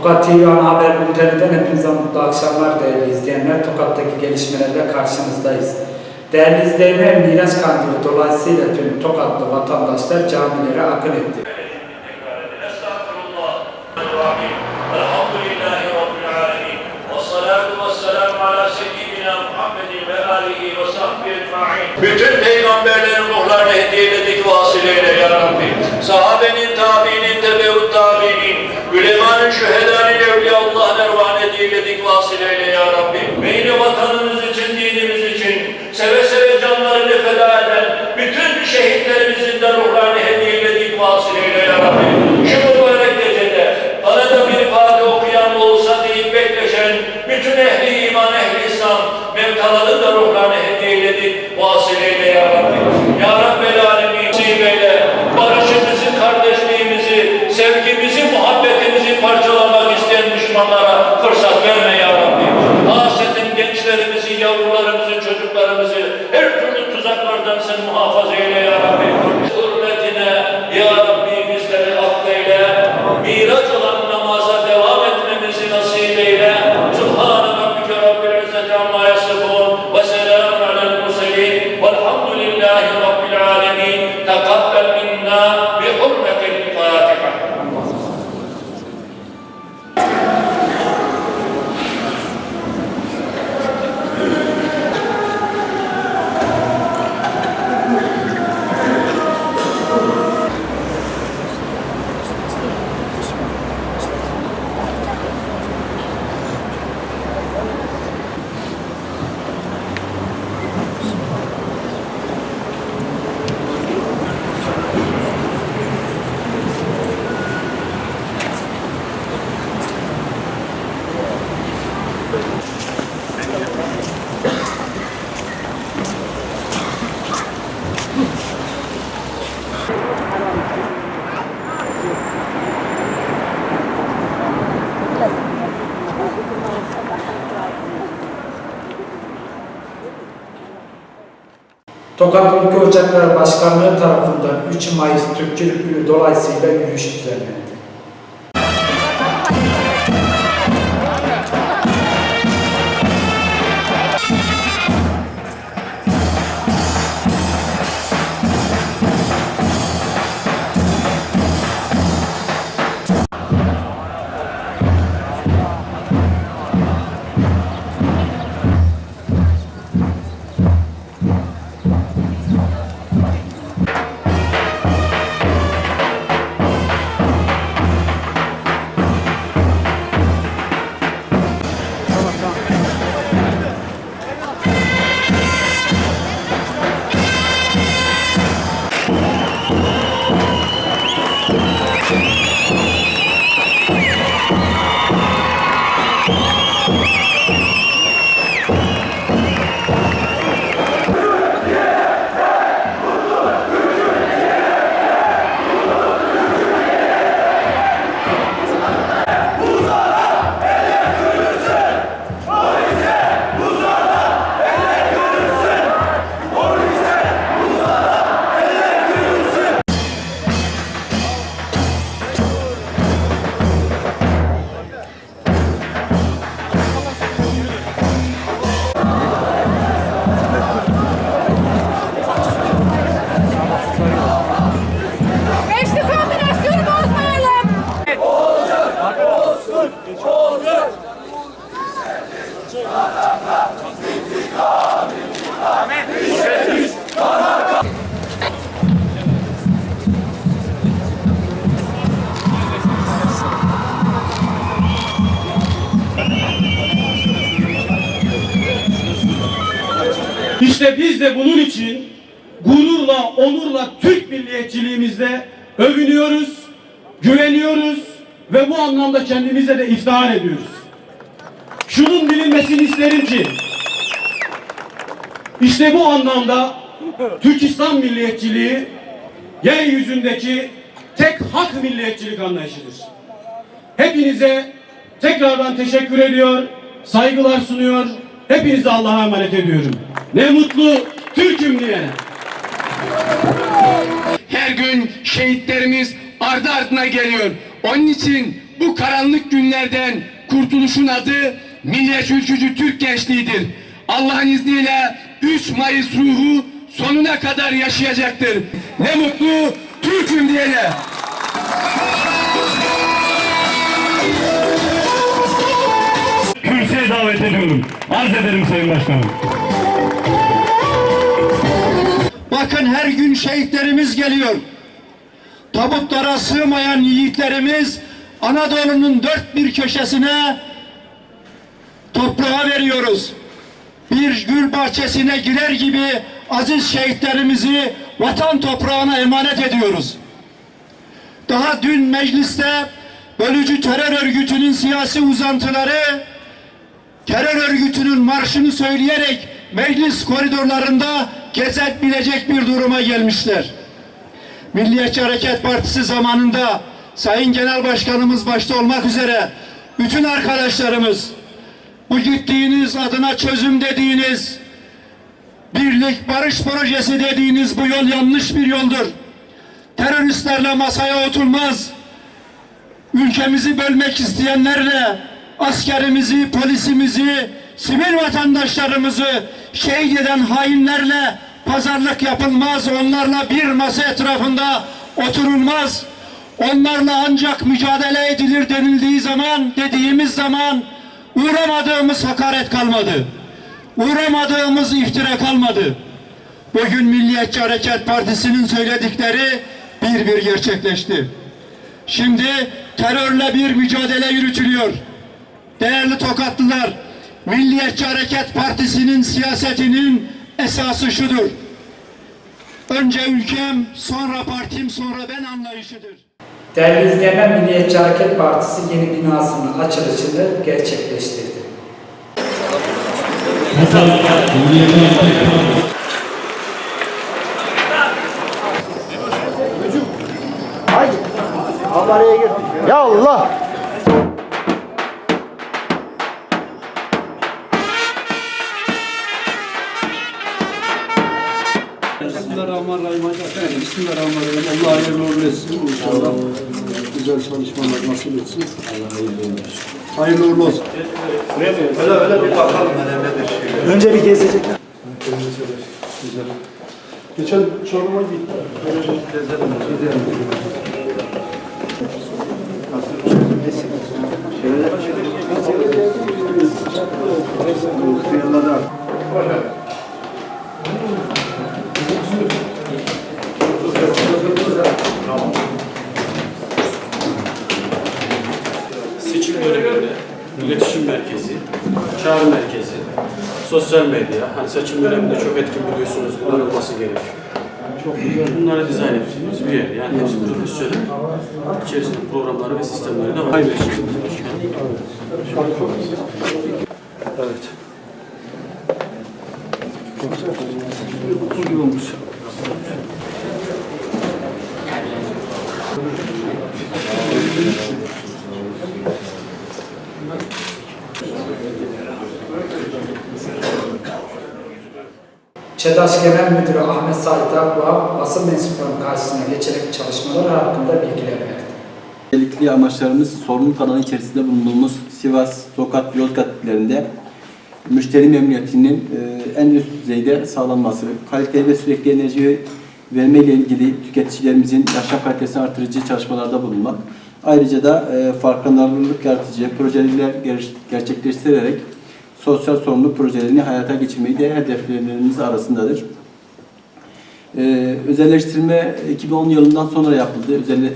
Tokat TV ana haber bülteninden hepinize mutlu akşamlar değerli izleyenler. Tokat'taki gelişmelerle karşınızdayız. Değerli izleyenler Miraç Kandili dolayısıyla tüm Tokatlı vatandaşlar camilere akın etti. Bütün peygamberlerin ruhlarını hediye edildik vasileyle ya Rabbi. Sahabenin, tabiinin, fırsat verme ya Rabbi. Hasetin gençlerimizi, yavrularımızı, çocuklarımızı her türlü tuzaklardan sen muhafaza eyle ya Rabbi. Hürmetine ya Rabbi bizleri affeyle. Miraç olan Tokat Ülke Ocakları Başkanlığı tarafından 3 Mayıs Türkçülük Günü dolayısıyla yürüyüş düzenlendi. Bunun için gururla, onurla Türk milliyetçiliğimizde övünüyoruz, güveniyoruz ve bu anlamda kendimize de iftihar ediyoruz. Şunun bilinmesini isterim ki işte bu anlamda Türkistan milliyetçiliği yeryüzündeki tek hak milliyetçilik anlayışıdır. Hepinize tekrardan teşekkür ediyor, saygılar sunuyor. Hepinizi Allah'a emanet ediyorum. Ne mutlu Türk'üm diyene. Her gün şehitlerimiz ardı ardına geliyor. Onun için bu karanlık günlerden kurtuluşun adı Milliyetçi Ülkücü Türk Gençliği'dir. Allah'ın izniyle 3 Mayıs ruhu sonuna kadar yaşayacaktır. Ne mutlu Türk'üm diyene. Kürsüye davet ediyorum. Arz ederim Sayın Başkanım. Bakın her gün şehitlerimiz geliyor. Tabutlara sığmayan yiğitlerimiz Anadolu'nun dört bir köşesine toprağa veriyoruz. Bir gül bahçesine girer gibi aziz şehitlerimizi vatan toprağına emanet ediyoruz. Daha dün mecliste bölücü terör örgütünün siyasi uzantıları terör örgütünün marşını söyleyerek meclis koridorlarında gezebilecek bir duruma gelmişler. Milliyetçi Hareket Partisi zamanında Sayın Genel Başkanımız başta olmak üzere bütün arkadaşlarımız bu gittiğiniz adına çözüm dediğiniz birlik barış projesi dediğiniz bu yol yanlış bir yoldur. Teröristlerle masaya oturmaz ülkemizi bölmek isteyenlerle askerimizi, polisimizi, sivil vatandaşlarımızı şehit eden hainlerle pazarlık yapılmaz. Onlarla bir masa etrafında oturulmaz. Onlarla ancak mücadele edilir denildiği zaman, dediğimiz zaman uğramadığımız hakaret kalmadı. Uğramadığımız iftira kalmadı. Bugün Milliyetçi Hareket Partisi'nin söyledikleri bir bir gerçekleşti. Şimdi terörle bir mücadele yürütülüyor. Değerli Tokatlılar, Milliyetçi Hareket Partisi'nin siyasetinin esası şudur. Önce ülkem, sonra partim, sonra ben anlayışıdır. Değerli izleyenler, Milliyetçi Hareket Partisi yeni binasının açılışını gerçekleştirdi. Ya Allah! Bismillahirrahmanirrahim. Efendim, Bismillahirrahmanirrahim. Allah hayırlı uğurlu etsin. İnşallah güzel çalışmalar nasip etsin. Hayırlı uğurlu olsun. Önce bir gezecekler. Güzel. Geçen Çorum'a gittim. Böyle bir gezelim. Çağrı merkezi, sosyal medya, hani seçim döneminde çok etkin biliyorsunuz kullanılması gerekiyor. Çok güzel. Bunları dizayn ettiğimiz bir yer. Yani hepsi profesyonel. İçerisinde programları ve sistemleri de var. Hayırlı olsun. Evet. ÇEDAŞ Genel Müdürü Ahmet Sait Akboğa, basın mensuplarının karşısına geçerek çalışmaları hakkında bilgiler verdi. Öncelikli amaçlarımız sorumluluk alanı içerisinde bulunduğumuz Sivas, Tokat, Yozgat illerinde müşteri memnuniyetinin e, en üst düzeyde sağlanması, kaliteli ve sürekli enerji verme ile ilgili tüketicilerimizin yaşam kalitesini artırıcı çalışmalarda bulunmak. Ayrıca da e, farkındalık yaratıcı projeler ger- gerçekleştirerek sosyal sorumluluk projelerini hayata geçirmeyi de hedeflerimiz arasındadır. Ee, özelleştirme 2010 yılından sonra yapıldı. Özel, e,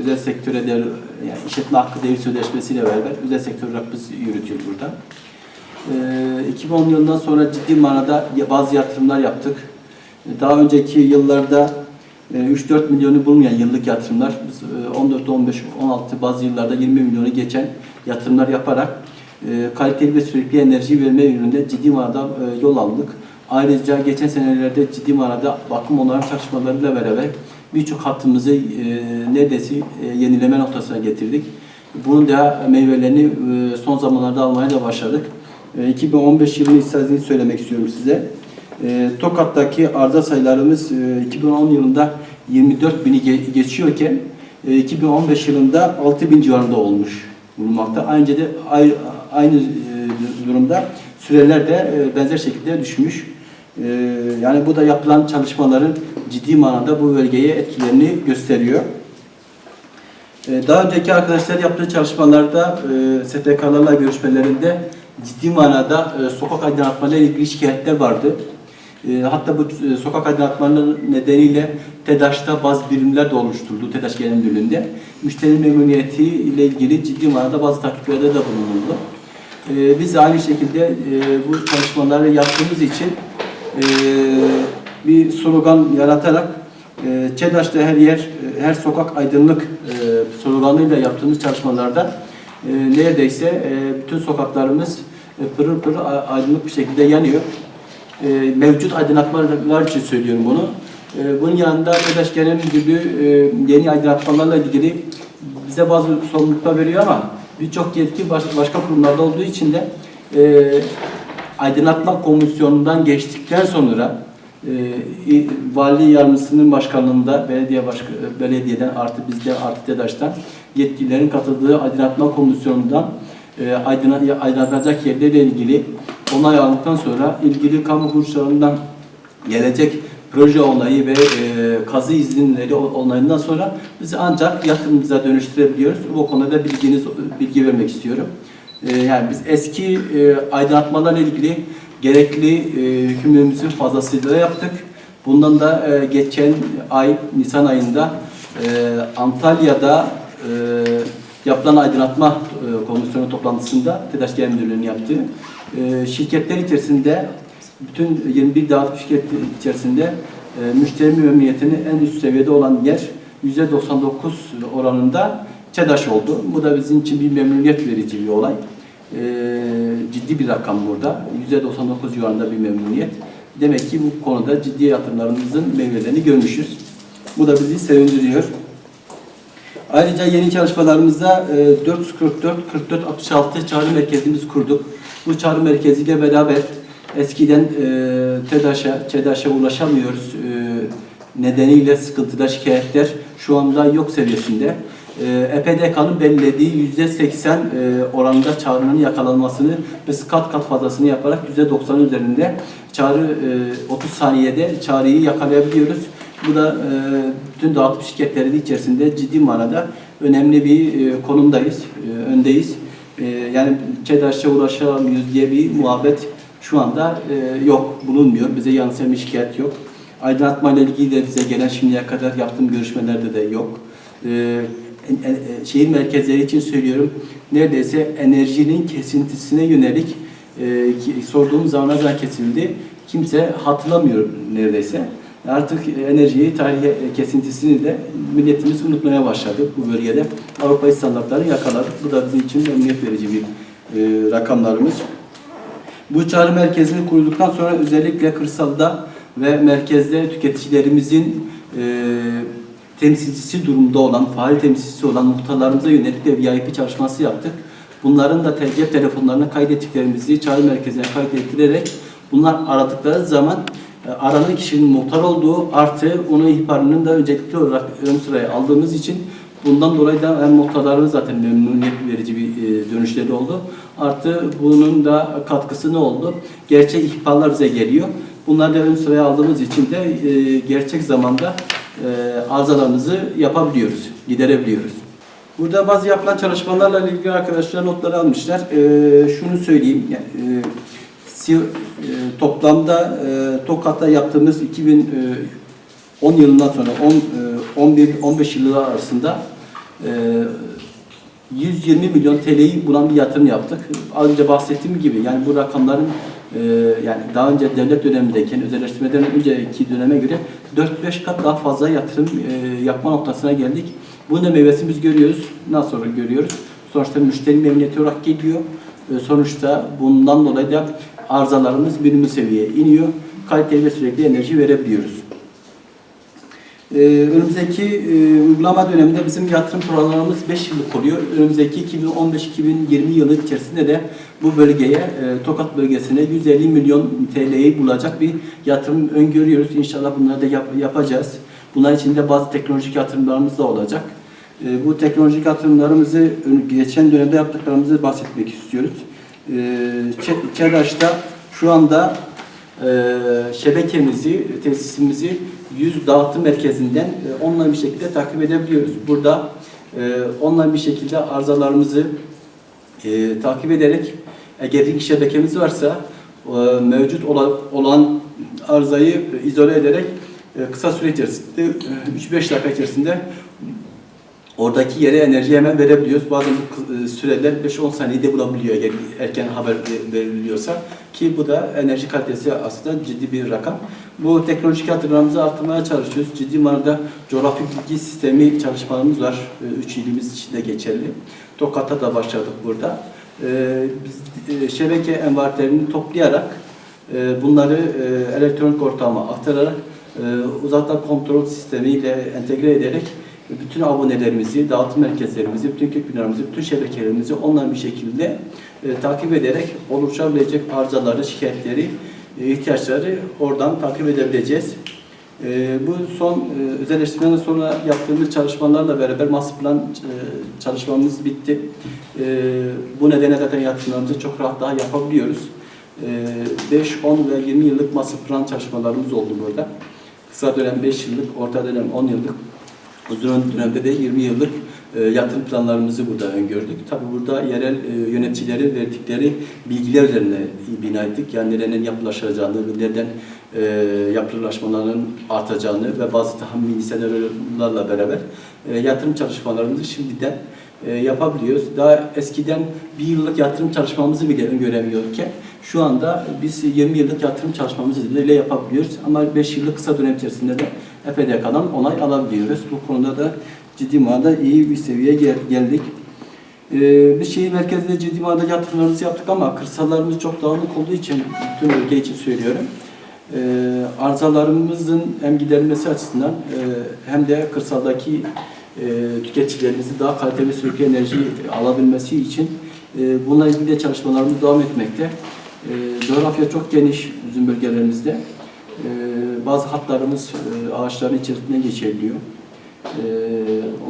özel sektöre devir, yani işletme hakkı devir sözleşmesiyle beraber özel sektör olarak biz yürütüyoruz burada. Ee, 2010 yılından sonra ciddi manada bazı yatırımlar yaptık. Ee, Daha önceki yıllarda e, 3-4 milyonu bulmayan yıllık yatırımlar, biz e, 14, 15, 16 bazı yıllarda 20 milyonu geçen yatırımlar yaparak e, kaliteli ve sürekli enerji verme yönünde ciddi manada e, yol aldık. Ayrıca geçen senelerde ciddi manada bakım onarım çalışmalarıyla beraber birçok hattımızı e, neredeyse e, yenileme noktasına getirdik. Bunun da meyvelerini son zamanlarda almaya da başladık. E, 2015 yılının istatistiğini söylemek istiyorum size. Tokat'taki arıza sayılarımız e, 2010 yılında 24 bini ge- geçiyorken e, 2015 yılında 6000 civarında olmuş bulunmakta. Aynı, de, aynı e, durumda süreler de e, benzer şekilde düşmüş. E, Yani bu da yapılan çalışmaların ciddi manada bu bölgeye etkilerini gösteriyor. Daha önceki arkadaşlar yaptığı çalışmalarda STK'larla görüşmelerinde ciddi manada sokak aydınlatmalarıyla ilgili şikayetler vardı. Hatta bu sokak aydınlatmaları nedeniyle TEDAŞ'ta bazı birimler de oluşturuldu TEDAŞ Genel Müdürlüğü'nde. Müşteri memnuniyeti ile ilgili ciddi manada bazı takiplerde de bulunuldu. E, Biz aynı şekilde e, bu çalışmaları yaptığımız için e, bir slogan yaratarak e, ÇEDAŞ'ta her yer, e, her sokak aydınlık sloganıyla yaptığımız çalışmalarda neredeyse e, bütün sokaklarımız pırıl pırıl aydınlık bir şekilde yanıyor. Mevcut aydınlatmalar için söylüyorum bunu. Bunun yanında ÇEDAŞ Genel Müdürlüğü yeni aydınlatmalarla ilgili bize bazı sorumluluklar veriyor ama birçok yetki baş- başka kurumlarda olduğu için de e, aydınlatma komisyonundan geçtikten sonra e, vali yardımcısının başkanlığında belediye başka, belediyeden artı bizde artı TEDAŞ'tan yetkililerin katıldığı aydınlatma komisyonundan e, aydınla- aydınlatacak yerlerle ilgili onay aldıktan sonra ilgili kamu kuruluşlarından gelecek proje onayı ve e, kazı izinleri onayından sonra biz ancak yatırımımıza dönüştürebiliyoruz. Bu konuda bilginiz bilgi vermek istiyorum. E, yani biz eski e, aydınlatmalarla ilgili gerekli e, hükümlülüğümüzü fazlasıyla yaptık. Bundan da e, geçen ay Nisan ayında e, Antalya'da e, yapılan aydınlatma e, komisyonu toplantısında TEDAŞ Genel Müdürlüğü'nün yaptığı e, şirketler içerisinde bütün 21 dağıtım şirket içerisinde e, müşteri memnuniyetinin en üst seviyede olan yer %99 oranında ÇEDAŞ oldu. Bu da bizim için bir memnuniyet verici bir olay. E, ciddi bir rakam burada. %99 civarında bir memnuniyet. Demek ki bu konuda ciddi yatırımlarımızın meyvelerini görmüşüz. Bu da bizi sevindiriyor. Ayrıca yeni çalışmalarımızda e, 444 44 66 çağrı merkezimizi kurduk. Bu çağrı merkeziyle beraber eskiden e, TEDAŞ'a, ÇEDAŞ'a ulaşamıyoruz e, nedeniyle sıkıntıda şikayetler şu anda yok seviyesinde. E, EPDK'nın belirlediği yüzde 80 e, oranında çağrının yakalanmasını biz kat kat fazlasını yaparak yüzde 90 üzerinde çağrı e, 30 saniyede çağrıyı yakalayabiliyoruz. Bu da e, bütün dağıtım şirketleri içerisinde ciddi manada önemli bir e, konumdayız, e, öndeyiz. E, yani ÇEDAŞ'a ulaşamıyoruz diye bir muhabbet şu anda e, yok, bulunmuyor. Bize yansıyan bir şikayet yok. Aydınlatma ile ilgili de bize gelen şimdiye kadar yaptığım görüşmelerde de yok. E, en- en- şehir merkezleri için söylüyorum, neredeyse enerjinin kesintisine yönelik e, sorduğum zaman ne kesildi, kimse hatırlamıyor neredeyse. Artık enerjiyi, tarihi kesintisini de milletimiz unutmaya başladı bu bölgede. Avrupa standartlarını yakaladık. Bu da bizim için memnuniyet verici bir e, rakamlarımız. Bu çağrı merkezini kurulduktan sonra özellikle kırsalda ve merkezde tüketicilerimizin e, temsilcisi durumda olan, faal temsilcisi olan muhtarlarımıza yönelik de VIP çalışması yaptık. Bunların da cep telefonlarına kaydettiklerimizi çağrı merkezine kaydettirerek bunlar aradıkları zaman e, aranan kişinin muhtar olduğu artı onun ihbarının da öncelikli olarak ön sıraya aldığımız için bundan dolayı da hem muhtarların zaten memnuniyet verici bir e, dönüşleri oldu. Artı bunun da katkısı ne oldu? Gerçek ihbarlar bize geliyor. Bunları da ön sıraya aldığımız için de e, gerçek zamanda e, arızalarımızı yapabiliyoruz, giderebiliyoruz. Burada bazı yapılan çalışmalarla ilgili arkadaşlar notları almışlar. E, şunu söyleyeyim, e, Si- e, toplamda e, Tokat'ta yaptığımız 2010 yılından sonra 11-15 yıllar arasında e, 120 milyon TL'yi bulan bir yatırım yaptık. Az önce bahsettiğim gibi yani bu rakamların e, yani daha önce devlet dönemindeyken özelleştirmeden önceki döneme göre 4-5 kat daha fazla yatırım e, yapma noktasına geldik. Bunun da meyvesini biz görüyoruz. Nasıl görüyoruz? Sonuçta müşteri memnuniyeti olarak geliyor. E, sonuçta bundan dolayı da arızalarımız birinci seviyeye iniyor. Kaliteli ve sürekli enerji verebiliyoruz. Ee, önümüzdeki e, uygulama döneminde bizim yatırım programlarımız 5 yıllık oluyor. Önümüzdeki 2015-2020 yılı içerisinde de bu bölgeye, e, Tokat bölgesine 150 milyon TL'yi bulacak bir yatırım öngörüyoruz. İnşallah bunları da yap- yapacağız. Bunlar için de bazı teknolojik yatırımlarımız da olacak. E, bu teknolojik yatırımlarımızı geçen dönemde yaptıklarımızı bahsetmek istiyoruz. E, ÇEDAŞ'ta şu anda e, şebekemizi, tesisimizi 100 dağıtım merkezinden e, online bir şekilde takip edebiliyoruz. Burada e, online bir şekilde arızalarımızı e, takip ederek eğer bir şebekemiz varsa e, mevcut olan, arızayı e, izole ederek kısa süre içerisinde e, 3-5 dakika içerisinde oradaki yere enerji hemen verebiliyoruz. Bazen bu süreler 5-10 saniyede bulabiliyor eğer erken haber ve- veriliyorsa ki bu da enerji kalitesi aslında ciddi bir rakam. Bu teknolojik yatırımlarımızı artırmaya çalışıyoruz. Ciddi manada coğrafi bilgi sistemi çalışmalarımız var. 3 ilimiz içinde geçerli. Tokat'ta da başladık burada. E, Biz e, şebeke envanterini toplayarak e, bunları e, elektronik ortama aktararak uzaktan kontrol sistemiyle entegre ederek bütün abonelerimizi, dağıtım merkezlerimizi, bütün binalarımızı, bütün şebekelerimizi online bir şekilde e, takip ederek oluşabilecek arızaları, şikayetleri, ihtiyaçları oradan takip edebileceğiz. E, bu son e, özelleştirmeden sonra yaptığımız çalışmalarla beraber master plan e, çalışmamız bitti. E, bu nedenle zaten yatırımlarımızı çok rahat daha yapabiliyoruz. E, 5, 10 ve 20 yıllık master plan çalışmalarımız oldu burada. Kısa dönem 5 yıllık, orta dönem 10 yıllık, uzun dönemde de 20 yıllık e, yatırım planlarımızı burada öngördük. Tabii burada yerel e, yöneticilerin verdikleri bilgiler üzerine bina ettik. Yani nerenin yapılaşacağını, nereden e, yapılaşmaların artacağını ve bazı tahmini senaryolarla beraber e, yatırım çalışmalarımızı şimdiden e, yapabiliyoruz. Daha eskiden bir yıllık yatırım çalışmamızı bile öngöremiyorduk şu anda biz 20 yıllık yatırım çalışmamızı bile yapabiliyoruz. Ama 5 yıllık kısa dönem içerisinde de epey kalan onay alabiliyoruz. Bu konuda da ciddi manada iyi bir seviyeye gel- geldik. Ee, biz şehir merkezinde ciddi manada yatırımlarımızı yaptık ama kırsallarımız çok dağınık olduğu için bütün ülke için söylüyorum. Ee, arızalarımızın hem giderilmesi açısından e, hem de kırsaldaki e, tüketicilerimizin daha kaliteli ve sürekli enerji alabilmesi için e, bununla ilgili de çalışmalarımız devam etmekte. E, coğrafya çok geniş bizim bölgelerimizde. E, bazı hatlarımız e, ağaçların içerisinden geçebiliyor. E,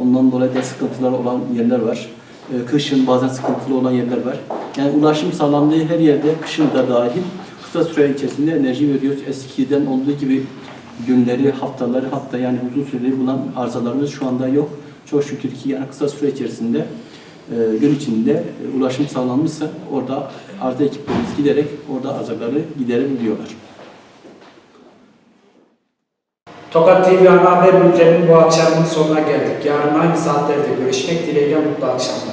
ondan dolayı da sıkıntılar olan yerler var. E, kışın bazen sıkıntılı olan yerler var. Yani ulaşım sağlandığı her yerde, kışın da dahil kısa süre içerisinde enerji veriyoruz. Eskiden olduğu gibi günleri, haftaları hatta yani uzun süreli bulan arızalarımız şu anda yok. Çok şükür ki yani kısa süre içerisinde e, gün içinde e, ulaşım sağlanmışsa orada arıza ekiplerimiz giderek orada arızaları giderebiliyorlar. Tokat TV ana haber bülteninin bu akşamın sonuna geldik. Yarın aynı saatlerde görüşmek dileğiyle mutlu akşamlar.